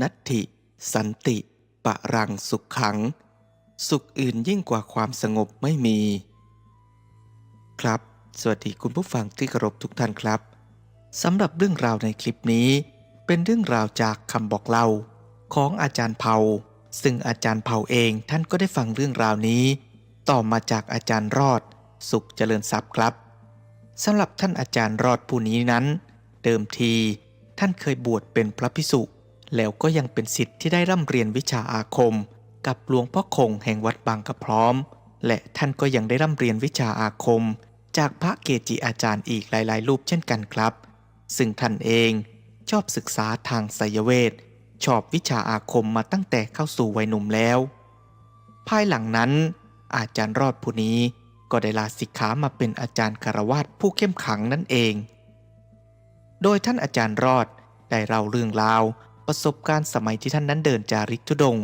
นัตถิ สันติ ปะรังสุขขัง สุขอื่นยิ่งกว่าความสงบไม่มี ครับ สวัสดีคุณผู้ฟังที่เคารพทุกท่านครับสำหรับเรื่องราวในคลิปนี้ เป็นเรื่องราวจากคำบอกเล่า ของอาจารย์เผาซึ่งอาจารย์เผาเองท่านก็ได้ฟังเรื่องราวนี้ ต่อมาจากอาจารย์รอด สุขเจริญทรัพย์ครับสำหรับท่านอาจารย์รอดผู้นี้นั้น เดิมทีท่านเคยบวชเป็นพระพิสุ แล้วก็ยังเป็นสิทธิ์ที่ได้ร่ำเรียนวิชาอาคม กับหลวงพ่อคงแห่งวัดบางกระพร้อม และท่านก็ยังได้ร่ำเรียนวิชาอาคม จากพระเกจิอาจารย์อีกหลายๆ รูปเช่นกันครับ ซึ่งท่านเองชอบศึกษาทางไสยเวทชอบวิชาอาคมมาตั้งแต่เข้าสู่วัยหนุ่มแล้ว ภายหลังนั้น อาจารย์รอดผู้นี้ก็ได้ลาสิกขามาเป็นอาจารย์คารวาสผู้เข้มขังนั่นเอง โดยท่านอาจารย์รอดได้เล่าเรื่องราว ประสบการณ์สมัยที่ท่านนั้นเดินจาริกทุดง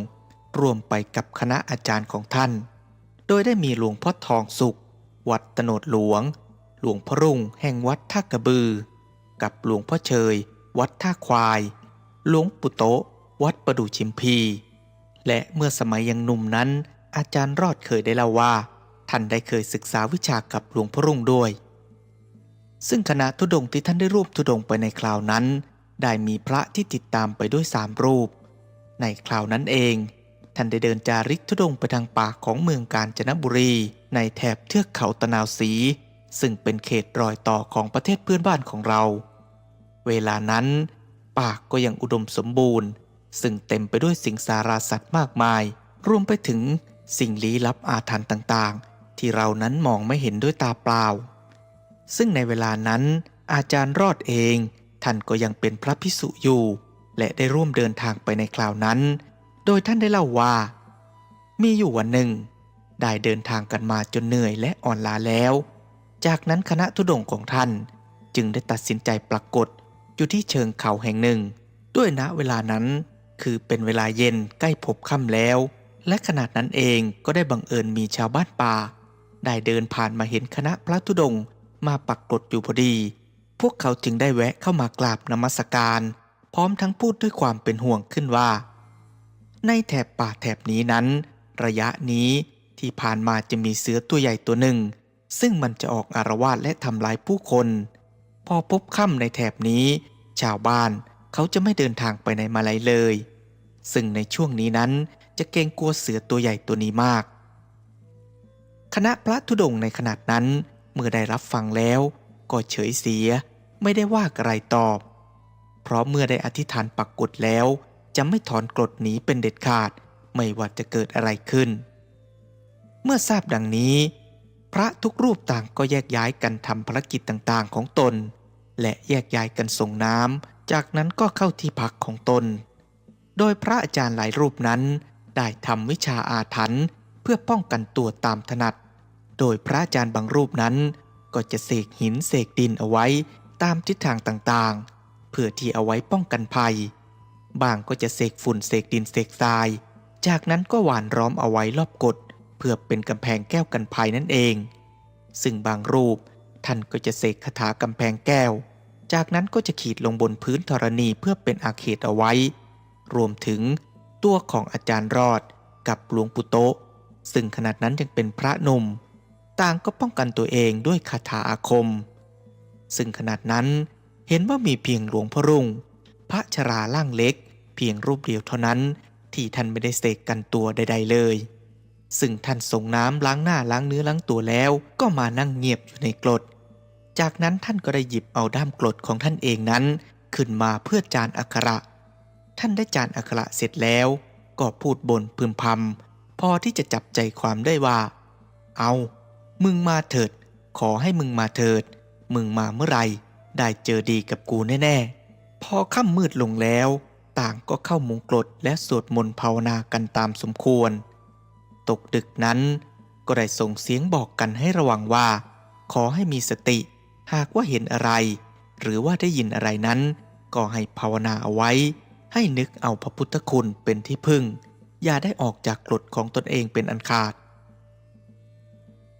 รวมไปกับคณะอาจารย์ของท่าน โดยได้มีหลวงพ่อทองสุข วัดตโนดหลวง หลวงพ่อรุ่งแห่งวัดท่ากระบือ กับหลวงพ่อเชย วัดท่าควาย หลวงปุโตวัดประดูชิมพี และเมื่อสมัยยังหนุ่มนั้น อาจารย์รอดเคยได้เล่าว่า ท่านได้เคยศึกษาวิชากับหลวงพ่อรุ่งด้วย ซึ่งคณะทุดงที่ท่านได้รูปทุดงไปในคราวนั้น ได้มีพระที่ติดตามไปด้วยสามรูป ในคราวนั้นเอง ท่านได้เดินจาริกทุดงไปทางป่าของเมืองกาญจนบุรี ในแถบเทือกเขาตะนาวสี ซึ่งเป็นเขตรอยต่อของประเทศเพื่อนบ้านของเรา เวลานั้น ป่าก็ยังอุดมสมบูรณ์ ซึ่งเต็มไปด้วยสิ่งสาราสัตว์มากมาย รวมไปถึงสิ่งลี้ลับอาถรรพ์ต่างๆ ที่เรานั้นมองไม่เห็นด้วยตาเปล่า ซึ่งในเวลานั้นอาจารย์รอดเอง ท่านก็ยังเป็นพระพิสุอยู่ และได้ร่วมเดินทางไปในคราวนั้น โดยท่านได้เล่าว่า มีอยู่วันหนึ่ง ได้เดินทางกันมาจนเหนื่อยและอ่อนล้าแล้ว จากนั้นคณะทุดงค์ของท่านจึงได้ตัดสินใจปรากฏอยู่ที่เชิงเขาแห่งหนึ่ง ด้วยณเวลานั้น คือเป็นเวลาเย็นใกล้พบค่ำแล้ว และขนาดนั้นเองก็ได้บังเอิญมีชาวบ้านป่า ได้เดินผ่านมาเห็นคณะพระธุดงค์มาปักกฏอยู่พอดี พวกเขาจึงได้แวะเข้ามากราบนมัสการ พร้อมทั้งพูดด้วยความเป็นห่วงขึ้นว่า ในแถบป่าแถบนี้นั้น ระยะนี้ที่ผ่านมาจะมีเสือตัวใหญ่ตัวหนึ่ง ซึ่งมันจะออกอารวาสและทำลายผู้คน พอพบค่ำในแถบนี้ ชาวบ้านเขาจะไม่เดินทางไปในมาลัยเลย ซึ่งในช่วงนี้นั้นจะเกรงกลัวเสือตัวใหญ่ตัวนี้มาก คณะพระธุดงค์ในขนาดนั้นเมื่อได้รับฟังแล้ว ก็เฉยเสีย ไม่ได้ว่าอะไรตอบ เพราะเมื่อได้อธิษฐานปักกฎแล้ว จะไม่ถอนกรดหนีเป็นเด็ดขาด ไม่ว่าจะเกิดอะไรขึ้น เมื่อทราบดังนี้ พระทุกรูปต่างก็แยกย้ายกันทำภารกิจต่างๆของตน และแยกย้ายกันส่งน้ำจากนั้นก็เข้าที่พักของตน โดยพระอาจารย์หลายรูปนั้น ได้ทำวิชาอาถรรพ์เพื่อป้องกันตัวตามถนัด โดยพระอาจารย์บางรูปนั้น ก็จะเสกหินเสกดินเอาไว้ตามทิศทางต่างๆ เพื่อที่เอาไว้ป้องกันภัย บางก็จะเสกฝุ่นเสกดินเสกทราย จากนั้นก็หวานล้อมเอาไว้รอบกฎเพื่อเป็นกำแพงแก้วกันภัยนั่นเอง ซึ่งบางรูปท่านก็จะเสกคาถากำแพงแก้ว จากนั้นก็จะขีดลงบนพื้นธรณีเพื่อเป็นอาเขตเอาไว้ รวมถึงตัวของอาจารย์รอดกับหลวงปู่โตซึ่งขนาดนั้นยังเป็นพระหนุ่ม ต่างก็ป้องกันตัวเองด้วยคาถาอาคม ซึ่งขนาดนั้นเห็นว่ามีเพียงหลวงพ่อรุ่ง พระชราล่างเล็ก เพียงรูปเดียวเท่านั้น ที่ท่านไม่ได้เสกกันตัวใด ๆ เลย ซึ่งท่านส่งน้ำล้างหน้าล้างเนื้อล้างตัวแล้ว ก็มานั่งเงียบอยู่ในกรด จากนั้นท่านก็ได้หยิบเอาด้ามกรดของท่านเองนั้น ขึ้นมาเพื่อจานอักระ ท่านได้จานอักระเสร็จแล้ว ก็พูดบนพึมพำพอที่จะจับใจความได้ว่า เอา มึงมาเถิด ขอให้มึงมาเถิด มึงมาเมื่อไรได้เจอดีกับกูแน่ๆ พอค่ำมืดลงแล้ว ต่างก็เข้ามุงกรดและสวดมนต์ภาวนากันตามสมควร ตกดึกนั้นก็ได้ส่งเสียงบอกกันให้ระวังว่า ขอให้มีสติ หากว่าเห็นอะไร หรือว่าได้ยินอะไรนั้น ก็ให้ภาวนาเอาไว้ ให้นึกเอาพระพุทธคุณเป็นที่พึ่ง อย่าได้ออกจากกรดของตนเองเป็นอันขาด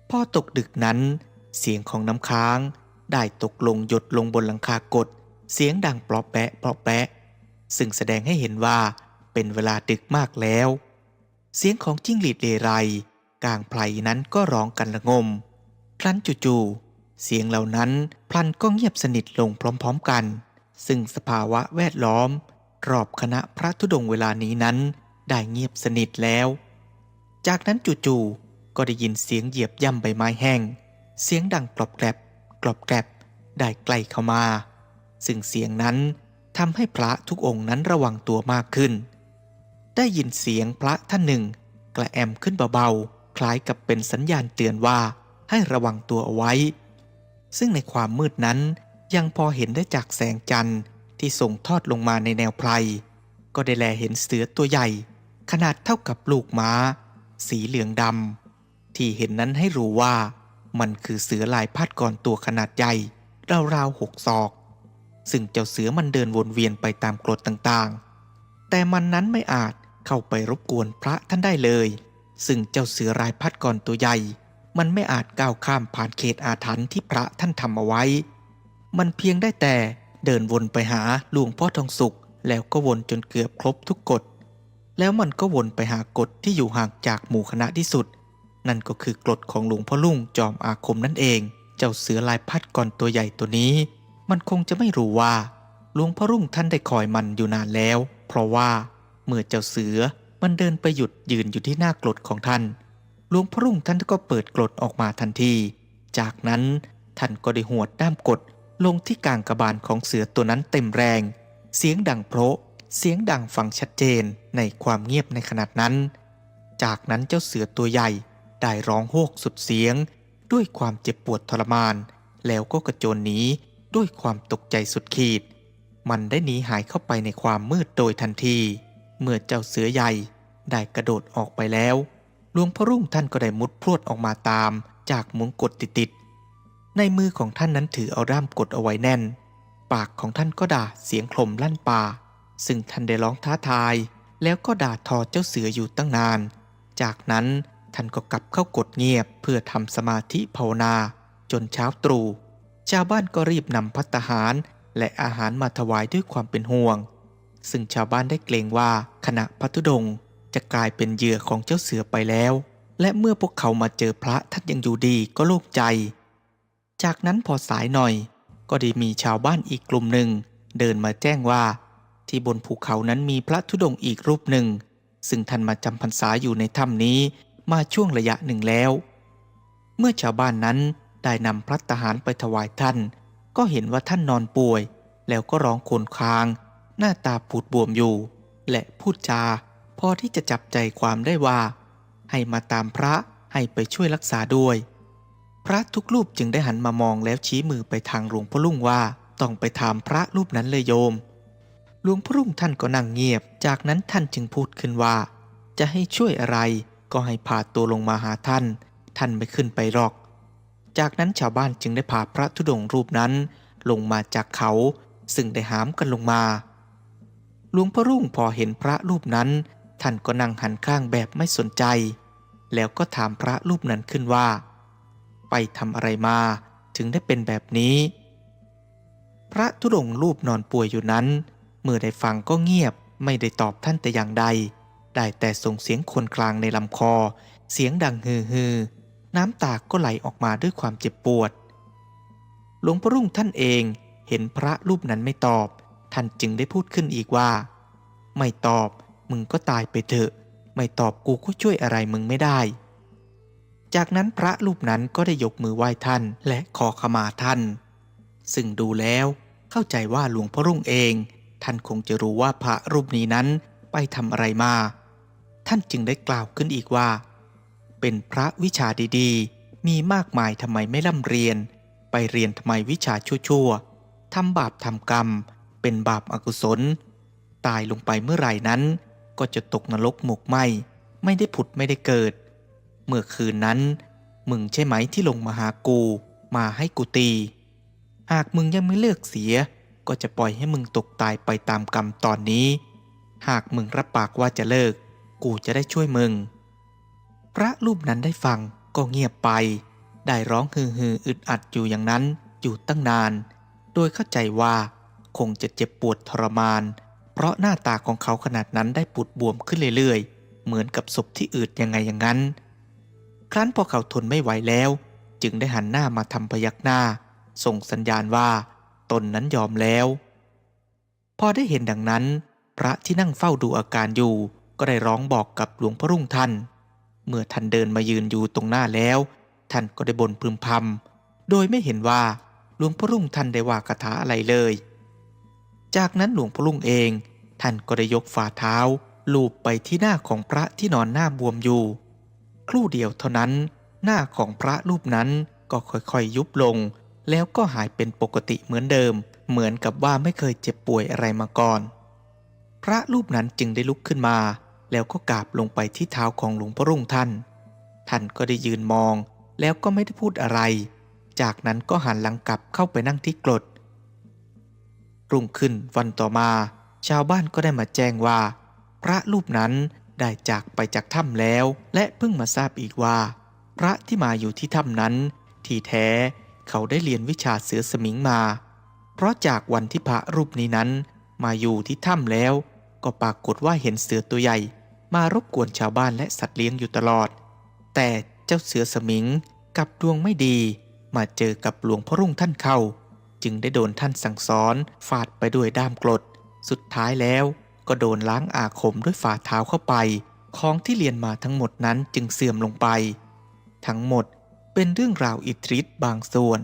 พอตกดึกนั้น เสียงของน้ำค้าง ได้ตกลงหยดลงบนหลังคากด เสียงดังปลาะแปะปลาะแปะ ซึ่งแสดงให้เห็นว่าเป็นเวลาดึกมากแล้ว เสียงของจิ้งหรีดเรไรกลางไพรนั้นก็ร้องกันระงม ครั้นจู่ๆเสียงเหล่านั้นพลันก็เงียบสนิทลงพร้อมๆกัน ซึ่งสภาวะแวดล้อม รอบคณะพระธุดงเวลานี้นั้น ได้เงียบสนิทแล้ว จากนั้นจู่ๆ ก็ได้ยินเสียงเหยียบย่ำใบไม้แห้ง เสียงดังกรอบแกรบกรอบแกรบได้ใกล้เข้ามา ซึ่งเสียงนั้นทำให้พระทุกองค์นั้นระวังตัวมากขึ้น ได้ยินเสียงพระท่านหนึ่ง กระแอมขึ้นเบาๆ คล้ายกับเป็นสัญญาณเตือนว่าให้ระวังตัวเอาไว้ ซึ่งในความมืดนั้นยังพอเห็นได้จากแสงจันทร์ที่ส่งทอดลงมาในแนวไพร ก็ได้แลเห็นเสือตัวใหญ่ ขนาดเท่ากับลูกม้า สีเหลืองดำ ที่เห็นนั้นให้รู้ว่า มันคือเสือลายพัดก่อนตัวขนาดใหญ่ราวๆหกศอก ซึ่งเจ้าเสือมันเดินวนเวียนไปตามกรดต่างๆ แต่มันนั้นไม่อาจเข้าไปรบกวนพระท่านได้เลย ซึ่งเจ้าเสือลายพัดก่อนตัวใหญ่ มันไม่อาจก้าวข้ามผ่านเขตอาถรรพ์ที่พระท่านทำเอาไว้ มันเพียงได้แต่เดินวนไปหาหลวงพ่อทองสุข แล้วก็วนจนเกือบครบทุกกฎแล้วมันก็วนไปหากฎที่อยู่ห่างจากหมู่คณะที่สุด นั่นก็คือกฎของหลวงพ่อลุงจอมอาคมนั่นเอง เจ้าเสือลายพัดก่อนตัวใหญ่ตัวนี้ มันคงจะไม่รู้ว่าหลวงพ่อรุ่งท่านได้คอยมันอยู่นานแล้ว เพราะว่าเมื่อเจ้าเสือมันเดินไปหยุดยืนอยู่ที่หน้ากรดของท่าน หลวงพ่อรุ่งท่านก็เปิดกรดออกมาทันที จากนั้นท่านก็ได้หวดด้ามกดลงที่กลางกระบาลของเสือตัวนั้นเต็มแรง เสียงดังโพระเสียงดังฟังชัดเจนในความเงียบในขนาดนั้น จากนั้นเจ้าเสือตัวใหญ่ ได้ร้องโฮกสุดเสียง ด้วยความเจ็บปวดทรมาน แล้วก็กระโจนหนีด้วยความตกใจสุดขีด มันได้หนีหายเข้าไปในความมืดโดยทันที เมื่อเจ้าเสือใหญ่ได้กระโดดออกไปแล้วหลวงพ่อรุ่งท่านก็ได้มุดพรวดออกมาตามจากมุงกดติดๆในมือของท่านนั้นถือเอาด้ามกดเอาไว้แน่น ปากของท่านก็ด่าเสียงคลมลั่นป่า ซึ่งท่านได้ร้องท้าทาย แล้วก็ด่าทอเจ้าเสืออยู่ตั้งนาน จากนั้น ท่านก็กลับเข้ากดเงียบเพื่อทำสมาธิภาวนา จนเช้าตรู่ชาวบ้านก็รีบนำพัตตาหารและอาหารมาถวายด้วยความเป็นห่วง ซึ่งชาวบ้านได้เกรงว่าขณะพัทุดงจะกลายเป็นเหยื่อของเจ้าเสือไปแล้ว และเมื่อพวกเขามาเจอพระท่านยังอยู่ดีก็โล่งใจ จากนั้นพอสายหน่อย ก็ได้มีชาวบ้านอีกกลุ่มหนึ่ง เดินมาแจ้งว่า ที่บนภูเขานั้นมีพระธุดงอีกรูปหนึ่ง ซึ่งท่านมาจำพรรษาอยู่ในถ้ำนี้ มาช่วงระยะหนึ่งแล้ว เมื่อชาวบ้านนั้นได้นำพระทหารไปถวายท่าน ก็เห็นว่าท่านนอนป่วย แล้วก็ร้องโคลนคาง หน้าตาปูดบวมอยู่ และพูดจา พอที่จะจับใจความได้ว่า ให้มาตามพระให้ไปช่วยรักษาด้วย พระทุกรูปจึงได้หันมามองแล้วชี้มือไปทางหลวงพ่อลุ่งว่าต้องไปถามพระรูปนั้นเลยโยม หลวงพ่อรุ่งท่านก็นั่งเงียบ จากนั้นท่านจึงพูดขึ้นว่า จะให้ช่วยอะไร ก็ให้พาตัวลงมาหาท่าน ท่านไม่ขึ้นไปหรอก จากนั้นชาวบ้านจึงได้พาพระธุดงค์รูปนั้น ลงมาจากเขา ซึ่งได้หามกันลงมา หลวงพ่อรุ่งพอเห็นพระรูปนั้น ท่านก็นั่งหันข้างแบบไม่สนใจ แล้วก็ถามพระรูปนั้นขึ้นว่า ไปทำอะไรมาถึงได้เป็นแบบนี้ พระธุดงค์รูปนอนป่วยอยู่นั้น เมื่อได้ฟังก็เงียบไม่ได้ตอบท่านแต่อย่างใด ได้แต่ส่งเสียงคนกลางในลำคอ เสียงดังฮือฮือน้ำตาก็ไหลออกมาด้วยความเจ็บปวด หลวงพ่อรุ่งท่านเองเห็นพระรูปนั้นไม่ตอบ ท่านจึงได้พูดขึ้นอีกว่า ไม่ตอบมึงก็ตายไปเถอะ ไม่ตอบกูก็ช่วยอะไรมึงไม่ได้ จากนั้นพระรูปนั้นก็ได้ยกมือไหว้ท่านและขอขมาท่าน ซึ่งดูแล้วเข้าใจว่าหลวงพ่อรุ่งเอง ท่านคงจะรู้ว่าพระรูปนี้นั้นไปทำอะไรมา ท่านจึงได้กล่าวขึ้นอีกว่า เป็นพระวิชาดีๆ มีมากมายทำไมไม่ร่ำเรียน ไปเรียนทำไมวิชาชั่วๆทำบาปทำกรรม เป็นบาปอากุศล ตายลงไปเมื่อไหร่นั้น ก็จะตกนรกหมกไหมไม่ได้ผุดไม่ได้เกิด เมื่อคืนนั้น มึงใช่ไหมที่ลงมาหากูมาให้กูตี หากมึงยังไม่เลิกเสีย ก็จะปล่อยให้มึงตกตายไปตามกรรมตอนนี้ หากมึงรับปากว่าจะเลิก กูจะได้ช่วยมึง พระรูปนั้นได้ฟังก็เงียบไป ได้ร้องฮือฮืออึดอัดอยู่อย่างนั้นอยู่ตั้งนาน โดยเข้าใจว่าคงจะเจ็บปวดทรมาน เพราะหน้าตาของเขาขนาดนั้นได้ปูดบวมขึ้นเรื่อยๆ เหมือนกับศพที่อืดยังไงอย่างนั้น ครั้นพอเขาทนไม่ไหวแล้ว จึงได้หันหน้ามาทำพยักหน้า ส่งสัญญาณว่า ตนนั้นยอมแล้ว พอได้เห็นดังนั้น พระที่นั่งเฝ้าดูอาการอยู่ ก็ได้ร้องบอกกับหลวงพ่อรุ่งท่านเมื่อท่านเดินมายืนอยู่ตรงหน้าแล้ว ท่านก็ได้บ่นพึมพำโดยไม่เห็นว่าหลวงพ่อรุ่งท่านได้ว่าคาถาอะไรเลย จากนั้นหลวงพ่อรุ่งเอง ท่านก็ได้ยกฝ่าเท้า ลูบไปที่หน้าของพระที่นอนหน้าบวมอยู่ ครู่เดียวเท่านั้น หน้าของพระรูปนั้นก็ค่อยๆยุบลง แล้วก็หายเป็นปกติเหมือนเดิม เหมือนกับว่าไม่เคยเจ็บป่วยอะไรมาก่อน พระรูปนั้นจึงได้ลุกขึ้นมา แล้วก็กราบลงไปที่เท้าของหลวงพ่อรุ่งท่าน ท่านก็ได้ยืนมอง แล้วก็ไม่ได้พูดอะไร จากนั้นก็หันหลังกลับเข้าไปนั่งที่กรดรุ่งขึ้นวันต่อมา ชาวบ้านก็ได้มาแจ้งว่า พระรูปนั้นได้จากไปจากถ้ำแล้ว และเพิ่งมาทราบอีกว่า พระที่มาอยู่ที่ถ้ำนั้น ที่แท้เขาได้เรียนวิชาเสือสมิงมา เพราะจากวันที่พระรูปนี้นั้น มาอยู่ที่ถ้ำแล้ว ก็ปรากฏว่าเห็นเสือตัวใหญ่ มารบกวนชาวบ้านและสัตว์เลี้ยงอยู่ตลอด แต่เจ้าเสือสมิงกับดวงไม่ดี มาเจอกับหลวงพ่อรุ่งท่านเข้า จึงได้โดนท่านสั่งสอนฟาดไปด้วยด้ามกรด สุดท้ายแล้วก็โดนล้างอาคมด้วยฝ่าเท้าเข้าไป ของที่เรียนมาทั้งหมดนั้นจึงเสื่อมลงไป ทั้งหมดเป็นเรื่องราวอิทธิฤทธิ์บางส่วน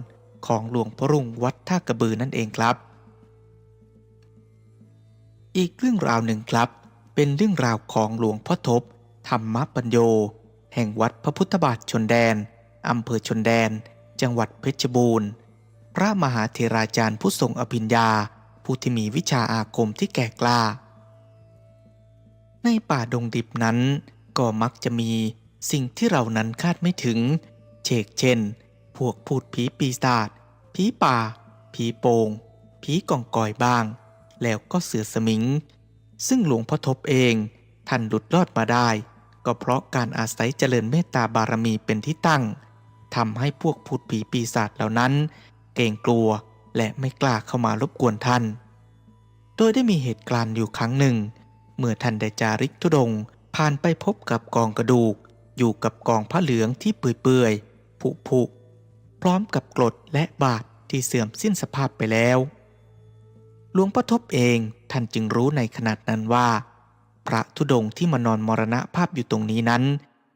ของหลวงพ่อรุ่งวัดท่ากระบือนั่นเองครับ อีกเรื่องราวหนึ่งครับ เป็นเรื่องราวของหลวงพ่อทบ ธรรมปัญโย แห่งวัดพระพุทธบาทชนแดน อำเภอชนแดน จังหวัดเพชรบูรณ์ พระมหาเทราจารย์ผู้ทรงอภิญญา ผู้ที่มีวิชาอาคมที่แก่กล้า ในป่าดงดิบนั้น ก็มักจะมีสิ่งที่เรานั้นคาดไม่ถึง เชกเช่น พวกพูดผีปีศาจผีป่า ผีโปงผีกองกอยบ้าง แล้วก็เสือสมิง ซึ่งหลวงพ่อทบเองท่านหลุดรอดมาได้ ก็เพราะการอาศัยเจริญเมตตาบารมีเป็นที่ตั้งทำให้พวกพูดผีปีศาจเหล่านั้น เกรงกลัวและไม่กล้าเข้ามารบกวนท่าน โดยได้มีเหตุการณ์อยู่ครั้งหนึ่ง เมื่อท่านได้จาริกธุดงผ่านไปพบกับกองกระดูก อยู่กับกองผ้าเหลืองที่เปื่อยๆผุผุพร้อมกับกรดและบาดที่เสื่อมสิ้นสภาพไปแล้ว หลวงพ่อทบเองท่านจึงรู้ในขนาดนั้นว่า พระธุดงค์ที่มานอนมรณภาพอยู่ตรงนี้นั้น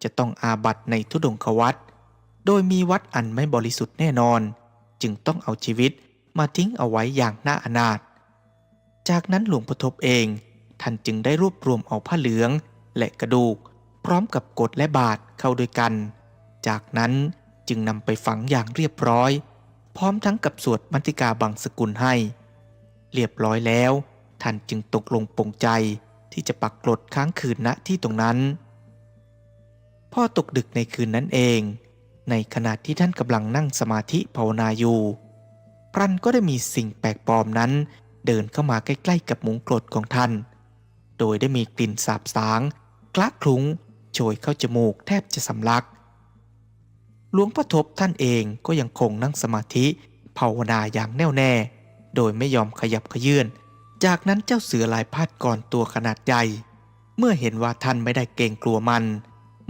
จะต้องอาบัตในธุดงควัดโดยมีวัดอันไม่บริสุทธิ์แน่นอน จึงต้องเอาชีวิตมาทิ้งเอาไว้อย่างน่าอนาถจากนั้นหลวงพ่อทบเอง ท่านจึงได้รวบรวมเอาผ้าเหลือง และกระดูก พร้อมกับกดและบาดเข้าด้วยกัน จากนั้นจึงนำไปฝังอย่างเรียบร้อย พร้อมทั้งกับสวดมัติกาบังสกุลให้ เรียบร้อยแล้ว ท่านจึงตกลงปรงใจที่จะปักกรดค้างคืนณที่ตรงนั้น พ่อตกดึกในคืนนั้นเอง ในขณะที่ท่านกำลังนั่งสมาธิภาวนาอยู่ พรันก็ได้มีสิ่งแปลกปลอมนั้น เดินเข้ามาใกล้ๆกับมุงกรดของท่าน โดยได้มีกลิ่นสาบสางคละคลุ้งโชยเข้าจมูกแทบจะสำลัก หลวงพ่อทบท่านเองก็ยังคงนั่งสมาธิภาวนาอย่างแน่วแน่ โดยไม่ยอมขยับขยื่น จากนั้นเจ้าเสือลายพาดก่อนตัวขนาดใหญ่ เมื่อเห็นว่าท่านไม่ได้เกรงกลัวมัน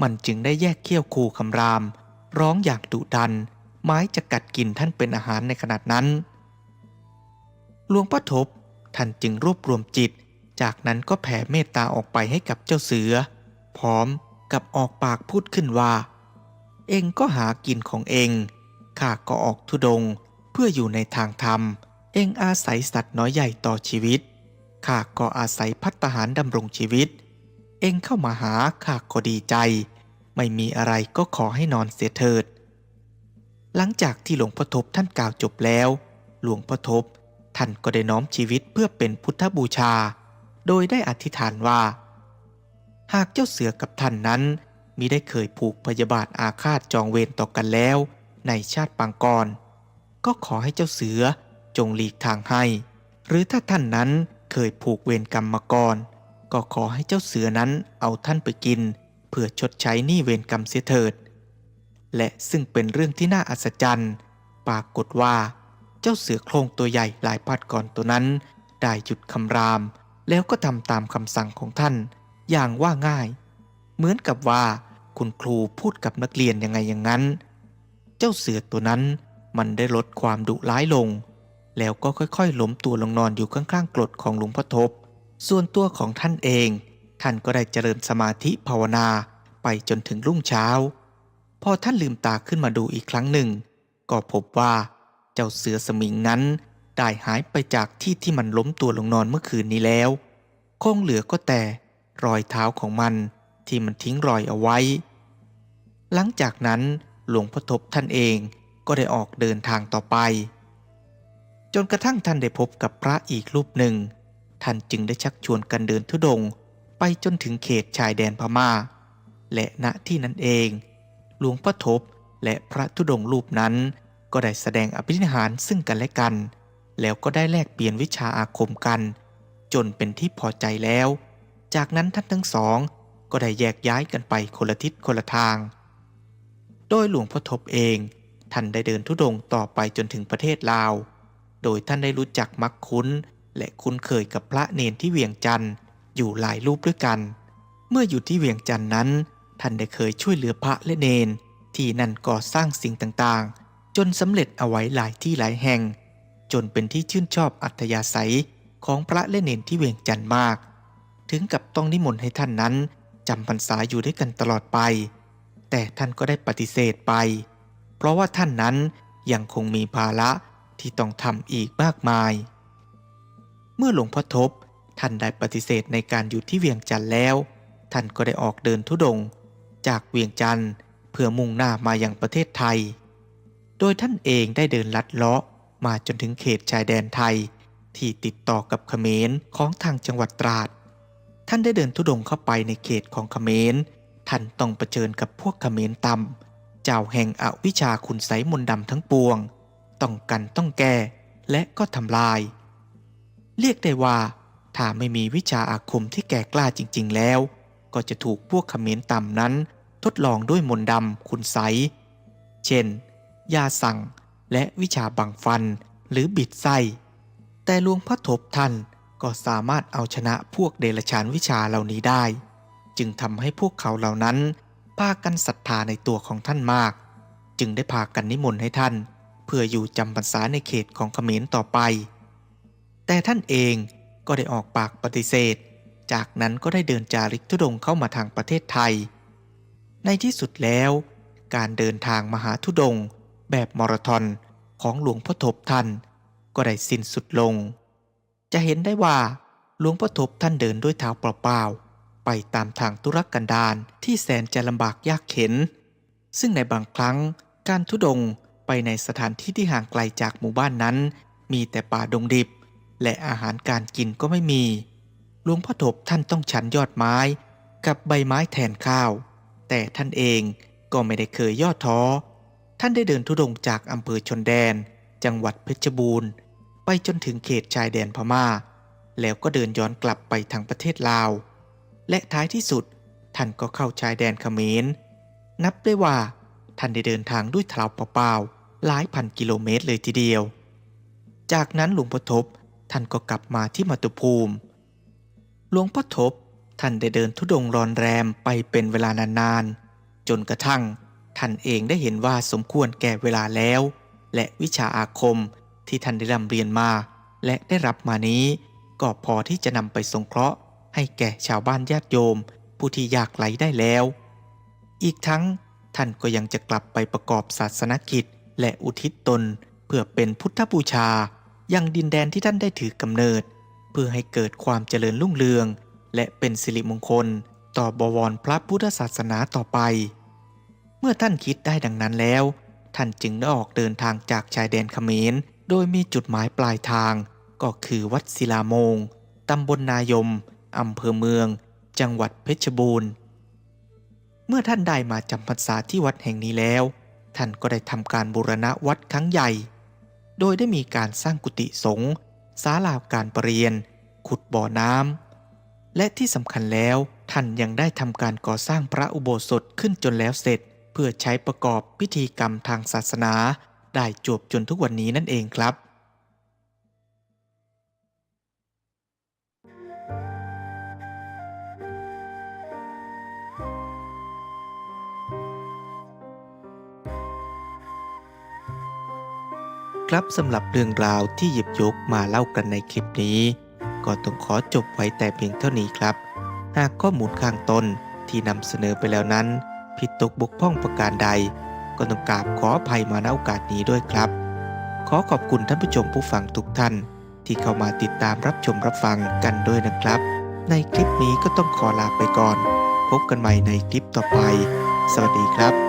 มันจึงได้แยกเขี้ยวคูคำราม ร้องอย่างดุดัน ไม้จะกัดกินท่านเป็นอาหารในขนาดนั้น หลวงพ่อทบท่านจึงรวบรวมจิต จากนั้นก็แผ่เมตตาออกไปให้กับเจ้าเสือ พร้อมกับออกปากพูดขึ้นว่า เองก็หากินของเองข้าก็ออกทุดงเพื่ออยู่ในทางธรรม เองอาศัยสัตว์น้อยใหญ่ต่อชีวิต ข้าก็อาศัยพัฒหารดำรงชีวิต เองเข้ามาหาข้าก็ดีใจ ไม่มีอะไรก็ขอให้นอนเสียเถิด หลังจากที่หลวงพ่อทบท่านกล่าวจบแล้ว หลวงพ่อทบท่านก็ได้น้อมชีวิตเพื่อเป็นพุทธบูชา โดยได้อธิษฐานว่า หากเจ้าเสือกับท่านนั้นมิได้เคยผูกพยาบาทอาฆาตจองเวรต่อกันแล้ว ในชาติปางก่อนก็ขอให้เจ้าเสือ จงหลีกทางให้ หรือถ้าท่านนั้นเคยผูกเวรกรรมมาก่อน ก็ขอให้เจ้าเสือนั้นเอาท่านไปกิน เพื่อชดใช้หนี้เวรกรรมเสียเถิด และซึ่งเป็นเรื่องที่น่าอัศจรรย์ ปรากฏว่า เจ้าเสือโครงตัวใหญ่หลายพัดก่อนตัวนั้น ได้หยุดคำราม แล้วก็ทำตามคำสั่งของท่าน อย่างว่าง่าย เหมือนกับว่าคุณครูพูดกับนักเรียนยังไงอย่างนั้น เจ้าเสือตัวนั้นมันได้ลดความดุร้ายลง แล้วก็ค่อยๆล้มตัวลงนอนอยู่ข้างๆกรดของหลวงพ่อทบ ส่วนตัวของท่านเอง ท่านก็ได้เจริญสมาธิภาวนาไปจนถึงรุ่งเช้า พอท่านลืมตาขึ้นมาดูอีกครั้งหนึ่ง ก็พบว่า เจ้าเสือสมิงนั้น ได้หายไปจากที่ที่มันล้มตัวลงนอนเมื่อคืนนี้แล้ว คงเหลือก็แต่รอยเท้าของมันที่มันทิ้งรอยเอาไว้ หลังจากนั้นหลวงพ่อทบท่านเองก็ได้ออกเดินทางต่อไป จนกระทั่งท่านได้พบกับพระอีกรูปหนึ่ง ท่านจึงได้ชักชวนกันเดินทุดงค์ไปจนถึงเขตชายแดนพมา่า และณที่นั้นเอง หลวงพ่อทบและพระธุดงค์รูปนั้น ก็ได้แสดงอภินิหารซึ่งกันและกัน แล้วก็ได้แลกเปลี่ยนวิชาอาคมกัน จนเป็นที่พอใจแล้ว จากนั้นท่านทั้งสอง ก็ได้แยกย้ายกันไปคนละทิศคนละทาง โดยหลวงพ่อทบเองท่านได้เดินทุดงค์ต่อไปจนถึงประเทศลาว โดยท่านได้รู้จักมักคุ้น และคุ้นเคยกับพระเนนที่เวียงจันทร์อยู่หลายรูปด้วยกัน เมื่ออยู่ที่เวียงจันทร์นั้น ท่านได้เคยช่วยเหลือพระและเนน ที่นั่นก่อสร้างสิ่งต่างๆ จนสำเร็จเอาไว้หลายที่หลายแห่ง จนเป็นที่ชื่นชอบอัธยาศัยของพระและเนนที่เวียงจันทร์มาก ถึงกับต้องนิมนต์ให้ท่านนั้นจำพรรษาอยู่ด้วยกันตลอดไป แต่ท่านก็ได้ปฏิเสธไป เพราะว่าท่านนั้นยังคงมีภาระ ที่ต้องทำอีกมากมาย เมื่อหลวงพ่อทบท่านได้ปฏิเสธในการอยู่ที่เวียงจันทร์แล้ว ท่านก็ได้ออกเดินทุดงค์จากเวียงจันทร์เพื่อมุ่งหน้ามายังประเทศไทย โดยท่านเองได้เดินลัดเลาะมาจนถึงเขตชายแดนไทย ที่ติดต่อกับเขมรของทางจังหวัดตราด ท่านได้เดินทุดงค์เข้าไปในเขตของเขมร ท่านต้องเผชิญกับพวกเขมรต่ำเจ้าแห่งอวิชาคุณไสยมนดำทั้งปวง ต้องกันต้องแก้และก็ทำลาย เรียกได้ว่า ถ้าไม่มีวิชาอาคมที่แก่กล้าจริง ๆ แล้ว ก็จะถูกพวกขมรต่ำนั้น ทดลองด้วยมนต์ดำคุณไสเช่น ยาสั่งและวิชาบังฟันหรือบิดไส้ แต่หลวงพ่อทบท่านก็สามารถเอาชนะพวกเดรัจฉานวิชาเหล่านี้ได้ จึงทำให้พวกเขาเหล่านั้นพากันศรัทธาในตัวของท่านมาก จึงได้พากันนิมนต์ให้ท่าน เพื่ออยู่จำพรรษาในเขตของเขมรต่อไป แต่ท่านเองก็ได้ออกปากปฏิเสธ จากนั้นก็ได้เดินจาริกทุดงเข้ามาทางประเทศไทย ในที่สุดแล้ว การเดินทางมหาทุดง แบบมาราธอนของหลวงพ่อทบท่านก็ได้สิ้นสุดลง จะเห็นได้ว่าหลวงพ่อทบท่านเดินด้วยเท้าเปล่าๆ ไปตามทางตุรกันดารที่แสนจะลำบากยากเข็น ซึ่งในบางครั้งการทุดง ไปในสถานที่ที่ห่างไกลจากหมู่บ้านนั้น มีแต่ป่าดงดิบ และอาหารการกินก็ไม่มี หลวงพ่อทบท่านต้องฉันยอดไม้ กับใบไม้แทนข้าว แต่ท่านเองก็ไม่ได้เคยย่อท้อ ท่านได้เดินทุดงจากอำเภอชนแดน จังหวัดเพชรบูรณ์ ไปจนถึงเขตชายแดนพม่า แล้วก็เดินย้อนกลับไปทางประเทศลาว และท้ายที่สุดท่านก็เข้าชายแดนเขมร นับได้ว่าท่านได้เดินทางด้วยเท้าเปล่าๆ หลายพันกิโลเมตรเลยทีเดียว จากนั้นหลวงพ่อทบท่านก็กลับมาที่มาตุภูมิ หลวงพ่อทบท่านได้เดินทุดงรอนแรมไปเป็นเวลานานๆ จนกระทั่งท่านเองได้เห็นว่าสมควรแก่เวลาแล้ว และวิชาอาคมที่ท่านได้ร่ำเรียนมา และได้รับมานี้ ก็พอที่จะนำไปสงเคราะห์ ให้แก่ชาวบ้านญาติโยม ผู้ที่ยากไร้ได้แล้ว อีกทั้งท่านก็ยังจะกลับไปประกอบศาสนกิจ และอุทิศตนเพื่อเป็นพุทธบูชายังดินแดนที่ท่านได้ถือกำเนิด เพื่อให้เกิดความเจริญรุ่งเรือง และเป็นสิริมงคล ต่อบวรพระพุทธศาสนาต่อไป เมื่อท่านคิดได้ดังนั้นแล้ว ท่านจึงได้ออกเดินทางจากชายแดนเขมร โดยมีจุดหมายปลายทาง ก็คือวัดศิลาโมงตำบลนายมอำเภอเมือง จังหวัดเพชรบูรณ์ เมื่อท่านได้มาจำพรรษาที่วัดแห่งนี้แล้ว ท่านก็ได้ทำการบูรณะวัดครั้งใหญ่ โดยได้มีการสร้างกุฏิสงฆ์ศาลาการประเรียน ขุดบ่อน้ำและที่สำคัญแล้วท่านยังได้ทำการก่อสร้างพระอุโบสถขึ้นจนแล้วเสร็จ เพื่อใช้ประกอบพิธีกรรมทางศาสนา ได้จวบจนทุกวันนี้นั่นเองครับ ครับสำหรับเรื่องราวที่หยิบยกมาเล่ากันในคลิปนี้ ก็ต้องขอจบไว้แต่เพียงเท่านี้ครับ หากข้อมูลข้างต้นที่นำเสนอไปแล้วนั้น ผิดตกบกพร่องประการใด ก็ต้องกราบขออภัยมาณโอกาสนี้ด้วยครับ ขอขอบคุณท่านผู้ชมผู้ฟังทุกท่าน ที่เข้ามาติดตามรับชมรับฟังกันด้วยนะครับ ในคลิปนี้ก็ต้องขอลาไปก่อน พบกันใหม่ในคลิปต่อไป สวัสดีครับ